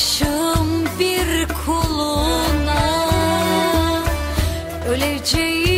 aşığım bir kuluna öleceğim.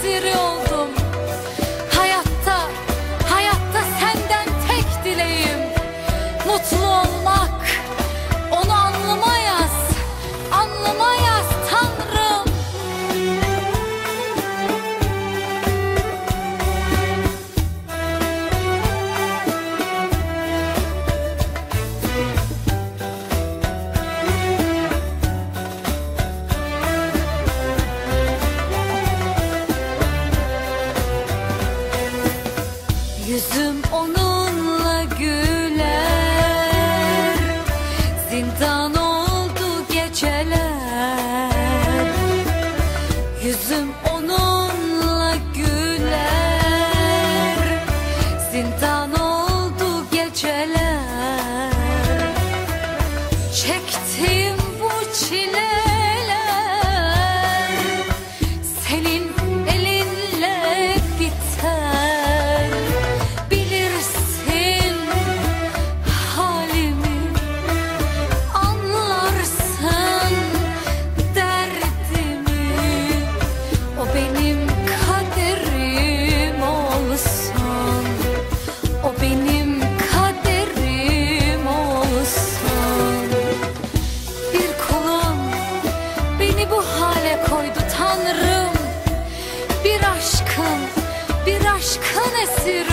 Nasıl oldu? Yüzüm onunla güler. Zindan oldu geceler. Yüzüm onunla güler. Zindan oldu geceler. Çektiğim aşkın esiri.